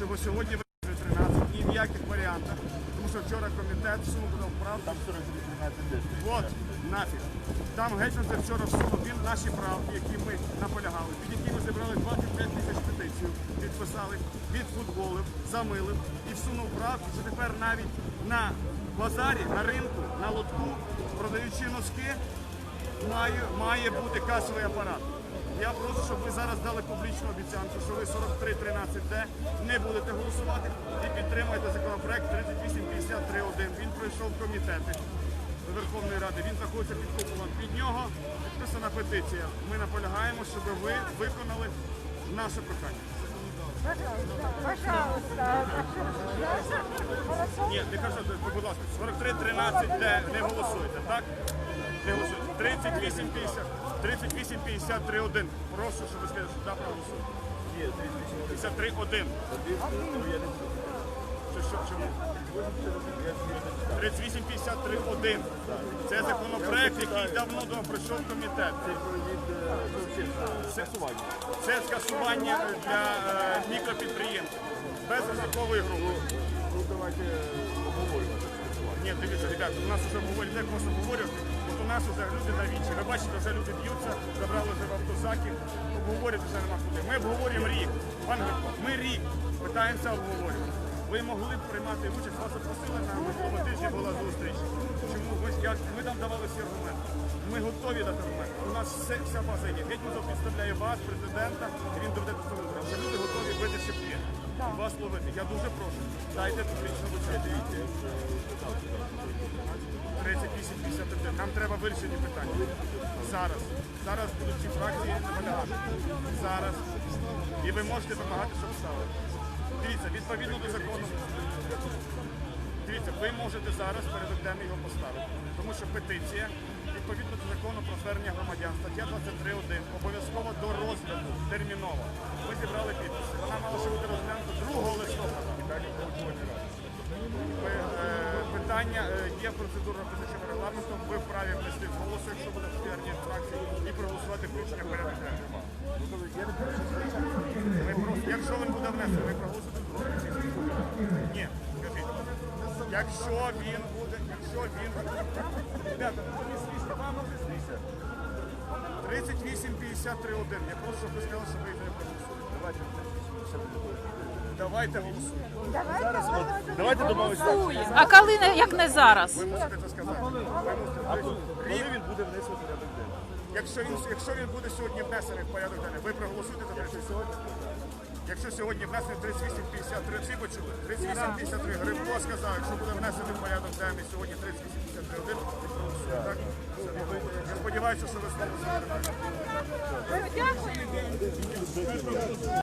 Щоб сьогодні вирішили 13, ні в яких варіантах. Тому що вчора комітет всунув буде вправ. Там 43 От, нафіг. Там гетьман вчора всунув він наші правки, які ми наполягали, під які ми зібрали 25 тисяч петицій, підписали, відфутболив, замилив і всунув правки, що тепер навіть на базарі, на ринку, на лотку, продаючи носки, має, має бути касовий апарат. Я прошу, щоб ви зараз дали публічну обіцянку, що ви 4313Д не будете голосувати і підтримуєте законопроект 3853.1. Він пройшов комітети Верховної Ради. Він знаходиться під куполом. Під нього підписана петиція. Ми наполягаємо, щоб ви виконали наше прохання. Пожалуйста. Ні, не кажу, будь ласка, 4313Д не голосуйте, так? Не голосуйте. 3850, 3853.1. Прошу, щоб ви сказали, що да, проголосуєте. Ні, 53.1. Що, що, чому? 3853.1. Це законопроект, який давно давно пройшов комітет. Це, це скасування для е, без ризикової групи. Ну давайте обговорювати. Ні, дивіться, ребята, у нас вже обговорюють, як можна обговорювати. От у нас вже люди на вічі. Ви бачите, вже люди б'ються, забрали вже в автозаки, обговорювати вже нема куди. Ми обговорюємо рік. Пан Грибко, ми рік питаємося обговорювати. Ви могли б приймати участь, вас запросили на минулому тижні була зустріч. Чому ви я, ми там давали всі аргументи? Ми готові дати аргументи. У нас все, вся база є. Гетьманцев підставляє вас, президента, і він доведе до того. Що люди готові бити шипки. Вас ловити. Я дуже прошу. Дайте публічну вичерпі. 38-51. Нам треба вирішені питання. Зараз. Зараз будуть ці фракції наполягати. Зараз. І ви можете вимагати, щоб стали. Дивіться, відповідно до закону. Дивіться, ви можете зараз порядок денний його поставити. Тому що петиція, відповідно до закону про звернення громадян, стаття 23.1, обов'язково до розгляду терміново. Ми зібрали підписи. Вона мала ще бути розглянута 2 питання е, є процедура позичення регламентом. Ви вправі внести з голосу, якщо буде спірні фракції, і проголосувати включення в порядок. Ви просто, якщо він буде внесений, ви проголосуєте? Ні, скажіть. Якщо він буде, якщо він... Ребята, ну вам не 38-53-1. Я просто щоб ви сказали, що ви не проголосуєте. Давайте голосуємо. Давайте, Давайте домовимося. А коли не- як не зараз? Ви мусите це сказати. Ви мусите. Коли він буде внесений в порядок денний? Якщо він, якщо він буде сьогодні внесений в порядок денний, ви проголосуєте за те, сьогодні? Якщо сьогодні внесений 3853, всі почули? 3853, Грибко сказав, якщо буде внесений в порядок денний сьогодні 3853, ви проголосуєте, так? Я сподіваюся, що ви слово Дякую.